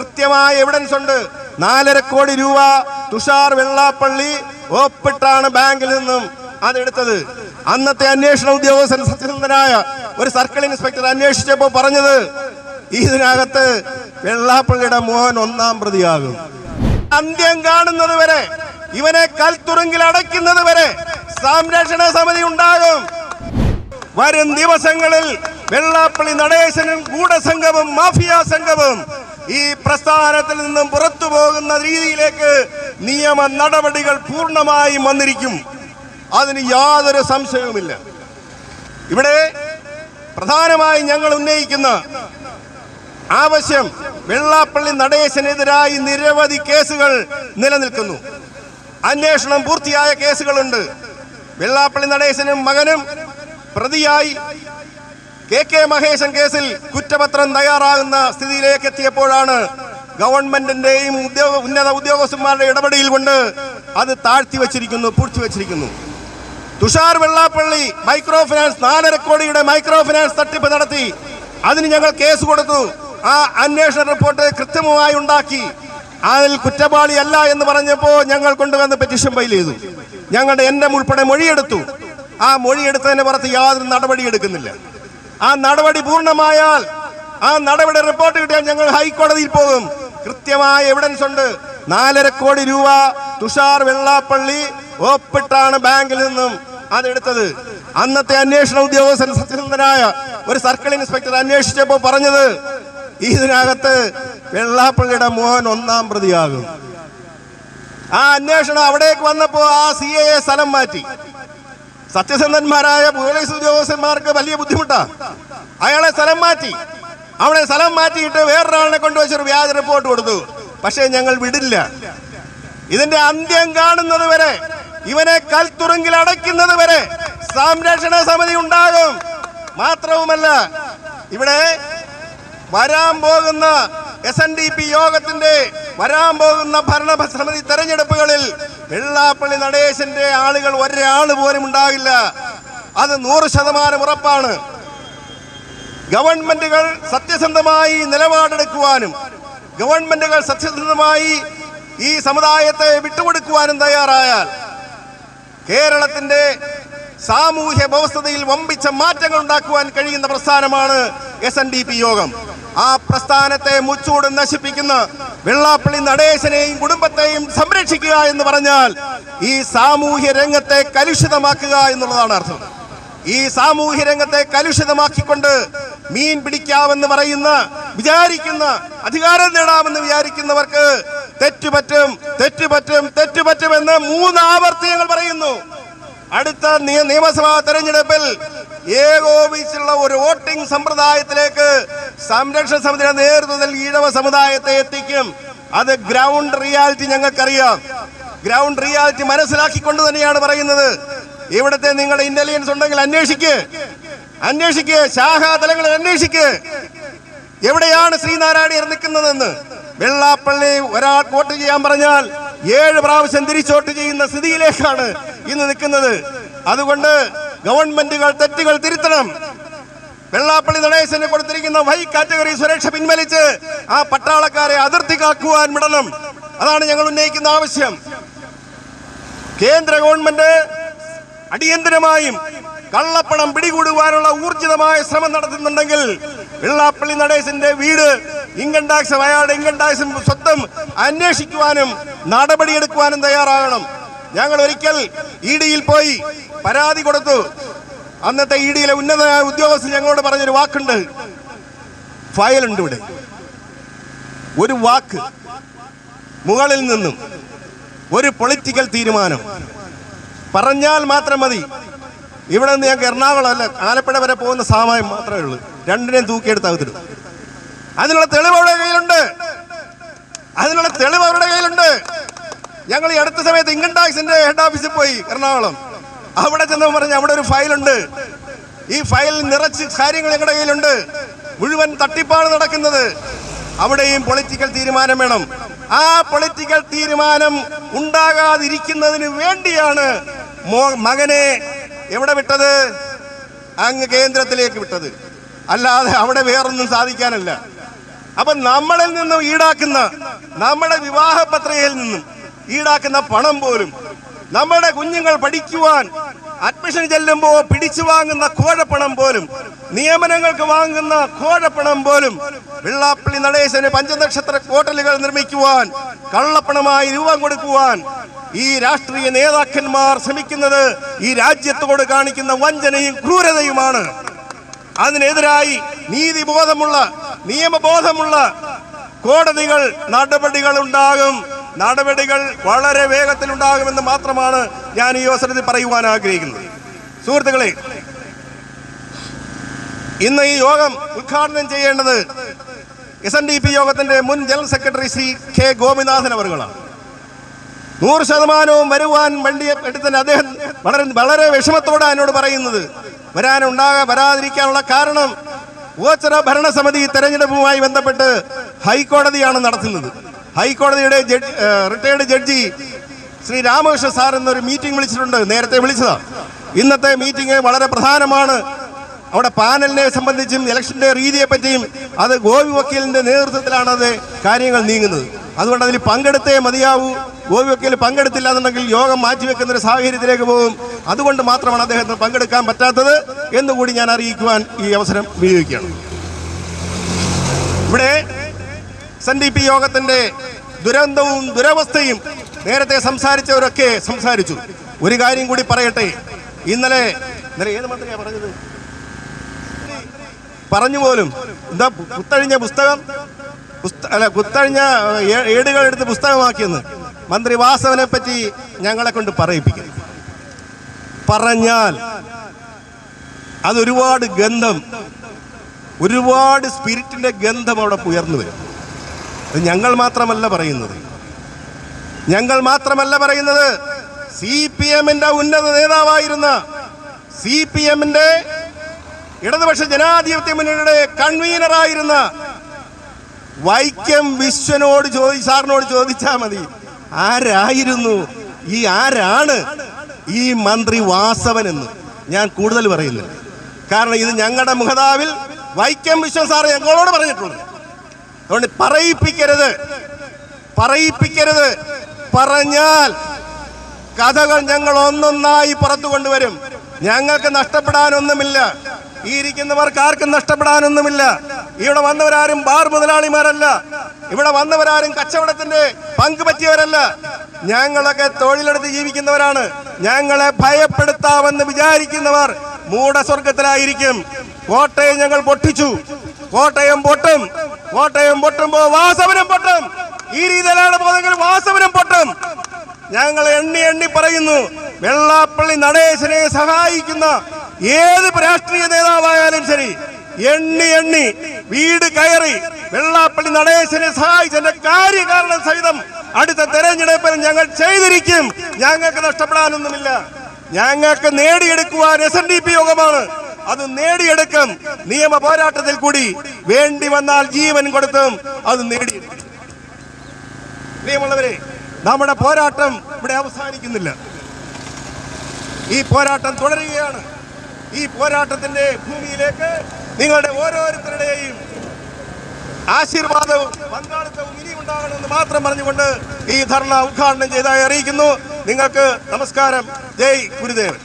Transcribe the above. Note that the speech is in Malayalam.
കൃത്യമായ എവിഡൻസ് ഉണ്ട്. നാലര കോടി രൂപ തുഷാർ വെള്ളാപ്പള്ളി ഒപ്പിട്ടാണ് ബാങ്കിൽ നിന്നും അതെടുത്തത്. അന്നത്തെ അന്വേഷണ ഉദ്യോഗസ്ഥൻ സത്യസന്ധനായ ഒരു സർക്കിൾ ഇൻസ്പെക്ടർ അന്വേഷിച്ചപ്പോൾ പറഞ്ഞത് ഇതിനകത്ത് വെള്ളാപ്പള്ളിയുടെ മോഹൻ ഒന്നാം പ്രതിയാകും. അന്ത്യം കാണുന്നത് വരെ ഇവനെ കൽത്തുറുങ്കിൽ അടയ്ക്കുന്നത് വരെ സംരക്ഷണ സമിതി ഉണ്ടാകും. വരും ദിവസങ്ങളിൽ വെള്ളാപ്പള്ളി നടേശനും ഗൂഢസംഘവും മാഫിയ സംഘവും ഈ പ്രസ്ഥാനത്തിൽ നിന്നും പുറത്തു പോകുന്ന രീതിയിലേക്ക് നിയമ നടപടികൾ പൂർണമായും വന്നിരിക്കും. അതിന് യാതൊരു സംശയവുമില്ല. ഇവിടെ പ്രധാനമായും ഞങ്ങൾ ഉന്നയിക്കുന്ന ആവശ്യം വെള്ളാപ്പള്ളി നടേശനെതിരായി നിരവധി കേസുകൾ നിലനിൽക്കുന്നു. അന്വേഷണം പൂർത്തിയായ കേസുകളുണ്ട്. വെള്ളാപ്പള്ളി നടേശനും മകനും പ്രതിയായി കെ കെ മഹേശൻ കേസിൽ കുറ്റപത്രം തയ്യാറാകുന്ന സ്ഥിതിയിലേക്ക് എത്തിയപ്പോഴാണ് ഗവൺമെന്റിന്റെയും ഉദ്യോഗ ഉന്നത ഉദ്യോഗസ്ഥന്മാരുടെ ഇടപെടൽ കൊണ്ട് അത് താഴ്ത്തി വച്ചിരിക്കുന്നു പൂഴ്ത്തി വച്ചിരിക്കുന്നു. തുഷാർ വെള്ളാപ്പള്ളി മൈക്രോ ഫിനാൻസ് നാലര കോടിയുടെ മൈക്രോ ഫിനാൻസ് തട്ടിപ്പ് നടത്തി. അതിന് ഞങ്ങൾ കേസ് കൊടുത്തു. ആ അന്വേഷണ റിപ്പോർട്ട് കൃത്യമായി ഉണ്ടാക്കി. അതിൽ കുറ്റവാളിയല്ല എന്ന് പറഞ്ഞപ്പോൾ ഞങ്ങൾ കൊണ്ടുവന്ന് പെറ്റീഷൻ ഫയൽ ചെയ്തു. ഞങ്ങളുടെ എന്റെ ഉൾപ്പെടെ മൊഴിയെടുത്തു. ആ മൊഴിയെടുത്തതിന് പുറത്ത് യാതൊരു നടപടി എടുക്കുന്നില്ല. ആ നടപടി പൂർണമായാൽ ആ നടപടി റിപ്പോർട്ട് കിട്ടിയാൽ ഞങ്ങൾ ഹൈക്കോടതിയിൽ പോകും. കൃത്യമായ എവിഡൻസ് ഉണ്ട്. നാലര കോടി രൂപ തുഷാർ വെള്ളാപ്പള്ളി ഒപ്പിട്ടാണ് ബാങ്കിൽ നിന്നും അതെടുത്തത് അന്നത്തെ അന്വേഷണ ഉദ്യോഗസ്ഥൻ സത്യസന്ധനായ ഒരു സർക്കിൾ ഇൻസ്പെക്ടർ അന്വേഷിച്ചപ്പോൾ പറഞ്ഞത് ഇതിനകത്ത് വെള്ളാപ്പള്ളിയുടെ മോഹൻ ഒന്നാം പ്രതിയാകും. ആ അന്വേഷണം അവിടേക്ക് വന്നപ്പോൾ ആ സി എ സ്ഥലം മാറ്റി. സത്യസന്ധന്മാരായ പോലീസ് ഉദ്യോഗസ്ഥന്മാർക്ക് വലിയ ബുദ്ധിമുട്ടാ. അയാളെ സ്ഥലം മാറ്റി. അവിടെ സ്ഥലം മാറ്റിയിട്ട് വേറൊരാളിനെ കൊണ്ടുവച്ചൊരു വ്യാജ റിപ്പോർട്ട് കൊടുത്തു. പക്ഷേ ഞങ്ങൾ വിടില്ല. ഇതിന്റെ അന്ത്യം കാണുന്നത് വരെ ഇവനെ കൽത്തുറുങ്കിൽ അടയ്ക്കുന്നത് വരെ സംരക്ഷണ സമിതി ഉണ്ടാകും. മാത്രവുമല്ല ഇവിടെ വരാൻ പോകുന്ന എസ് എൻ ഡി പി യോഗത്തിന്റെ വരാൻ പോകുന്ന ഭരണ സമിതി തെരഞ്ഞെടുപ്പുകളിൽ വെള്ളാപ്പള്ളി നടേശന്റെ ആളുകൾ ഒരാൾ പോലും ഉണ്ടാകില്ല. അത് നൂറ് ശതമാനം ഉറപ്പാണ്. ഗവൺമെന്റുകൾ സത്യസന്ധമായി നിലപാടെടുക്കുവാനും ഗവൺമെന്റുകൾ സത്യസന്ധമായി ഈ സമുദായത്തെ വിട്ടുകൊടുക്കുവാനും തയ്യാറായാൽ കേരളത്തിന്റെ സാമൂഹ്യ വ്യവസ്ഥതയിൽ വമ്പിച്ച മാറ്റങ്ങൾ ഉണ്ടാക്കുവാൻ കഴിയുന്ന പ്രസ്ഥാനമാണ് എസ് യോഗം. ആ പ്രസ്ഥാനത്തെ മുച്ചൂട് നശിപ്പിക്കുന്ന വെള്ളാപ്പള്ളി നടേശനെയും കുടുംബത്തെയും സംരക്ഷിക്കുക എന്ന് പറഞ്ഞാൽ ഈ സാമൂഹ്യ രംഗത്തെ കലുഷിതമാക്കുക എന്നുള്ളതാണ് അർത്ഥം. ഈ സാമൂഹ്യ രംഗത്തെ കലുഷിതമാക്കിക്കൊണ്ട് മീൻ പിടിക്കാമെന്ന് പറയുന്ന വിചാരിക്കുന്ന അധികാരം നേടാമെന്ന് വിചാരിക്കുന്നവർക്ക് തെറ്റുപറ്റും തെറ്റുപറ്റും തെറ്റുപറ്റുമെന്ന് മൂന്നാവർത്തി ഞങ്ങൾ പറയുന്നു. അടുത്ത നിയ- നിയമസഭാ തെരഞ്ഞെടുപ്പിൽ ഏകോപിച്ചുള്ള ഒരു വോട്ടിംഗ് സമ്പ്രദായത്തിലേക്ക് സംരക്ഷണ സമിതിയുടെ നേതൃത്വത്തിൽ ഈഴവ സമുദായത്തെ എത്തിക്കും. അത് ഗ്രൗണ്ട് റിയാലിറ്റി ഞങ്ങൾക്കറിയാം. ഗ്രൗണ്ട് റിയാലിറ്റി മനസ്സിലാക്കിക്കൊണ്ട് തന്നെയാണ് പറയുന്നത്. ഇവിടുത്തെ നിങ്ങളുടെ ഇന്റലിജൻസ് ഉണ്ടെങ്കിൽ അന്വേഷിക്ക്. അന്വേഷിക്ക്. ശാഖാതലങ്ങളിൽ അന്വേഷിക്ക്. എവിടെയാണ് ശ്രീനാരായണീയർ നിൽക്കുന്നതെന്ന്. വെള്ളാപ്പള്ളി ഒരാൾ വോട്ട് ചെയ്യാൻ പറഞ്ഞാൽ ഏഴ് പ്രാവശ്യം തിരിച്ചോട്ട് ചെയ്യുന്ന സ്ഥിതിയിലേക്കാണ് ഇന്ന് നിൽക്കുന്നത്. അതുകൊണ്ട് ഗവൺമെന്റുകൾ തെറ്റുകൾ തിരുത്തണം. വെള്ളാപ്പള്ളി നടേശന് കൊടുത്തിരിക്കുന്ന വൈ കാറ്റഗറി സുരക്ഷ പിൻവലിച്ച് ആ പട്ടാളക്കാരെ അതിർത്തി കാക്കുവാൻ വിടണം. അതാണ് ഞങ്ങൾ ഉന്നയിക്കുന്ന ആവശ്യം. കേന്ദ്ര ഗവൺമെന്റ് അടിയന്തരമായും കള്ളപ്പണം പിടികൂടുവാനുള്ള ഊർജിതമായ ശ്രമം നടത്തുന്നുണ്ടെങ്കിൽ വെള്ളാപ്പള്ളി നടേശന്റെ വീട് ഇൻകം ടാക്സ് അയാളുടെ ഇൻകം ടാക്സ് സ്വത്തം അന്വേഷിക്കുവാനും നടപടിയെടുക്കുവാനും തയ്യാറാകണം. ഞങ്ങൾ ഒരിക്കൽ ഇ ഡിയിൽ പോയി പരാതി കൊടുത്തു. അന്നത്തെ ഇ ഡിയിലെ ഉന്നതനായ ഉദ്യോഗസ്ഥൻ ഞങ്ങളോട് പറഞ്ഞൊരു വാക്കുണ്ട്. ഫയലുണ്ട് ഇവിടെ. ഒരു വാക്ക് മുകളിൽ നിന്നും ഒരു പൊളിറ്റിക്കൽ തീരുമാനം. പറഞ്ഞാൽ മാത്രം മതി. ഇവിടെ നിന്ന് ഞങ്ങൾക്ക് എറണാകുളം അല്ല ആലപ്പുഴ വരെ പോകുന്ന സമയം മാത്രമേ ഉള്ളൂ. രണ്ടിനെയും തൂക്കിയെടുത്ത് അതിനുള്ള തെളിവ് അവരുടെ കയ്യിലുണ്ട്. അതിനുള്ള തെളിവ് അവരുടെ കയ്യിലുണ്ട്. ഞങ്ങൾ ഈ അടുത്ത സമയത്ത് ഇൻകം ടാക്സിന്റെ ഹെഡ് ഓഫീസിൽ പോയി എറണാകുളം. അവിടെ ചെന്ന് പറഞ്ഞ അവിടെ ഒരു ഫയലുണ്ട്. ഈ ഫയൽ നിറച്ച് കാര്യങ്ങൾ ഞങ്ങളുടെ കയ്യിലുണ്ട്. മുഴുവൻ തട്ടിപ്പാണ് നടക്കുന്നത്. അവിടെയും പൊളിറ്റിക്കൽ തീരുമാനം വേണം. ആ പൊളിറ്റിക്കൽ തീരുമാനം ഉണ്ടാകാതിരിക്കുന്നതിന് വേണ്ടിയാണ് മകനെ എവിടെ വിട്ടത്? അങ്ങ് കേന്ദ്രത്തിലേക്ക് വിട്ടത്. അല്ലാതെ അവിടെ വേറൊന്നും സാധിക്കാനല്ല. അപ്പൊ നമ്മളിൽ നിന്നും ഈടാക്കുന്ന നമ്മുടെ വിവാഹ പത്രികയിൽ നിന്നും ഈടാക്കുന്ന പണം പോലും നമ്മുടെ കുഞ്ഞുങ്ങൾ പഠിക്കുവാൻ അഡ്മിഷൻ ചെല്ലുമ്പോൾ പിടിച്ചു വാങ്ങുന്ന കോഴപ്പണം പോലും നിയമനങ്ങൾക്ക് വാങ്ങുന്ന കോഴപ്പണം പോലും വെള്ളാപ്പള്ളി നടേശന് പഞ്ചനക്ഷത്ര ഹോട്ടലുകൾ നിർമ്മിക്കുവാൻ കള്ളപ്പണമായി രൂപം കൊടുക്കുവാൻ ഈ രാഷ്ട്രീയ നേതാക്കന്മാർ ശ്രമിക്കുന്നത് ഈ രാജ്യത്തോട് കാണിക്കുന്ന വഞ്ചനയും ക്രൂരതയുമാണ്. അതിനെതിരായി നീതിബോധമുള്ള നിയമബോധമുള്ള കോടതികൾ നടപടികൾ ഉണ്ടാകും നടപടികൾ വളരെ വേഗത്തിൽ ഉണ്ടാകുമെന്ന് മാത്രമാണ് ഞാൻ ഈ അവസരത്തിൽ പറയുവാൻ ആഗ്രഹിക്കുന്നത്. സുഹൃത്തുക്കളെ ഇന്ന് ഈ യോഗം ഉദ്ഘാടനം ചെയ്യേണ്ടത് എസ് എൻ ഡി പി യോഗത്തിന്റെ മുൻ general secretary Shri K Gopinathan അവറുകളാണ്. നൂറ് ശതമാനവും വരുവാൻ വണ്ടി എടുത്തതിന് അദ്ദേഹം വളരെ വളരെ വിഷമത്തോടെ എന്നോട് പറയുന്നത് വരാനുണ്ടാകാൻ വരാതിരിക്കാനുള്ള കാരണം ഗോചര ഭരണസമിതി തെരഞ്ഞെടുപ്പുമായി ബന്ധപ്പെട്ട് ഹൈക്കോടതിയാണ് നടത്തുന്നത്. ഹൈക്കോടതിയുടെ retired judge Shri Ramakrishna sir എന്നൊരു മീറ്റിംഗ് വിളിച്ചിട്ടുണ്ട്. നേരത്തെ വിളിച്ചതാണ് ഇന്നത്തെ മീറ്റിംഗ് വളരെ പ്രധാനമാണ്. അവിടെ പാനലിനെ സംബന്ധിച്ചും ഇലക്ഷന്റെ രീതിയെ പറ്റിയും അത് ഗോപി വക്കീലിന്റെ നേതൃത്വത്തിലാണ് അത് കാര്യങ്ങൾ നീങ്ങുന്നത്. അതുകൊണ്ട് അതിൽ പങ്കെടുത്തേ മതിയാവൂ. ഗോപി വക്കീൽ പങ്കെടുത്തില്ല എന്നുണ്ടെങ്കിൽ യോഗം മാറ്റിവെക്കുന്ന ഒരു സാഹചര്യത്തിലേക്ക് പോകും. അതുകൊണ്ട് മാത്രമാണ് അദ്ദേഹത്തിന് പങ്കെടുക്കാൻ പറ്റാത്തത് എന്നുകൂടി ഞാൻ അറിയിക്കുവാൻ ഈ അവസരം ഉപയോഗിക്കുകയാണ് ഇവിടെ എസ് എൻ ഡി പി യോഗത്തിന്റെ ദുരന്തവും ദുരവസ്ഥയും നേരത്തെ സംസാരിച്ചവരൊക്കെ സംസാരിച്ചു. ഒരു കാര്യം കൂടി പറയട്ടെ. ഇന്നലെ ഇന്നലെ ഏത് മന്ത്രിയാണ് പറഞ്ഞത്? പറഞ്ഞു പോലും. എന്താ കുത്തഴിഞ്ഞ പുസ്തകം? പുസ്ത- അല്ല കുത്തഴിഞ്ഞ ഏടുകൾ എടുത്ത് പുസ്തകമാക്കിയെന്ന്. മന്ത്രി വാസവനെ പറ്റി ഞങ്ങളെ കൊണ്ട് പറയിപ്പിക്കും പറഞ്ഞാൽ അതൊരുപാട് ഗന്ധം ഒരുപാട് സ്പിരിറ്റിന്റെ ഗന്ധം അവിടെ ഉയർന്നു വരും. അത് ഞങ്ങൾ മാത്രമല്ല പറയുന്നത്. ഞങ്ങൾ മാത്രമല്ല പറയുന്നത് സി പി എമ്മിന്റെ ഉന്നത നേതാവായിരുന്ന സി പി എമ്മിന്റെ ഇടതുപക്ഷ ജനാധിപത്യ മുന്നണിയുടെ കൺവീനറായിരുന്ന വൈക്കം വിശ്വനോട് ചോദി സാറിനോട് ചോദിച്ചാൽ മതി. ആരായിരുന്നു? ഈ ആരാണ്? ഈ മന്ത്രി വാസവൻ എന്ന്. ഞാൻ കൂടുതൽ പറയുന്നില്ല. കാരണം ഇത് ഞങ്ങളുടെ മുഖതാവിൽ വൈക്കം വിശ്വം സാർ ഞങ്ങളോട് പറഞ്ഞിട്ടുണ്ട്. അതുകൊണ്ട് പറയിപ്പിക്കരുത്. പറയിപ്പിക്കരുത്. പറഞ്ഞാൽ കഥകൾ ഞങ്ങൾ ഒന്നൊന്നായി പുറത്തു കൊണ്ടുവരും. ഞങ്ങൾക്ക് നഷ്ടപ്പെടാനൊന്നുമില്ല. ഈ ഇരിക്കുന്നവർക്ക് ആർക്കും നഷ്ടപ്പെടാനൊന്നുമില്ല. ഇവിടെ വന്നവരാരും ബാർ മുതലാളിമാരല്ല. ഇവിടെ വന്നവരാരും കച്ചവടത്തിന്റെ പങ്ക് പറ്റിയവരല്ല. ഞങ്ങളൊക്കെ തൊഴിലെടുത്ത് ജീവിക്കുന്നവരാണ്. ഞങ്ങളെ ഭയപ്പെടുത്താമെന്ന് വിചാരിക്കുന്നവർ മൂടസ്വർഗത്തിലായിരിക്കും. കോട്ടയം ഞങ്ങൾ പൊട്ടിച്ചു. കോട്ടയം പൊട്ടും. കോട്ടയം പൊട്ടുമ്പോ വാസവനം പൊട്ടും. ഈ രീതിയിലാണ് പോകുന്നതെങ്കിൽ വാസവനം പൊട്ടും. ഞങ്ങൾ എണ്ണി എണ്ണി പറയുന്നു വെള്ളാപ്പള്ളി നടേശനെ സഹായിക്കുന്ന ഏത് രാഷ്ട്രീയ നേതാവായാലും ശരി എണ്ണി എണ്ണി. വീട് കയറി വെള്ളാപ്പള്ളി നടേശനെ സഹായിച്ചതിന്റെ കാര്യകാരണം സഹിതം അടുത്ത തെരഞ്ഞെടുപ്പിൽ ഞങ്ങൾ ചെയ്തിരിക്കും. ഞങ്ങൾക്ക് നഷ്ടപ്പെടാനൊന്നുമില്ല. ഞങ്ങൾക്ക് നേടിയെടുക്കുവാൻ എസ് എൻ ഡി പി യോഗമാണ്. അത് നേടിയെടുക്കും. നിയമ പോരാട്ടത്തിൽ കൂടി വേണ്ടി വന്നാൽ ജീവൻ കൊടുത്തും അത് നേടിയെടുക്കും പ്രിയമുള്ളവരെ നമ്മുടെ പോരാട്ടം ഇവിടെ അവസാനിക്കുന്നില്ല. ഈ പോരാട്ടം തുടരുകയാണ്. ഈ പോരാട്ടത്തിന്റെ ഭൂമിയിലേക്ക് നിങ്ങളുടെ ഓരോരുത്തരുടെയും ആശീർവാദവും പങ്കാളിത്തവും ഇനി ഉണ്ടാകണമെന്ന് മാത്രം പറഞ്ഞുകൊണ്ട് ഈ ധർണ ഉദ്ഘാടനം ചെയ്തായി അറിയിക്കുന്നു. നിങ്ങൾക്ക് നമസ്കാരം. ജയ് ഗുരുദേവൻ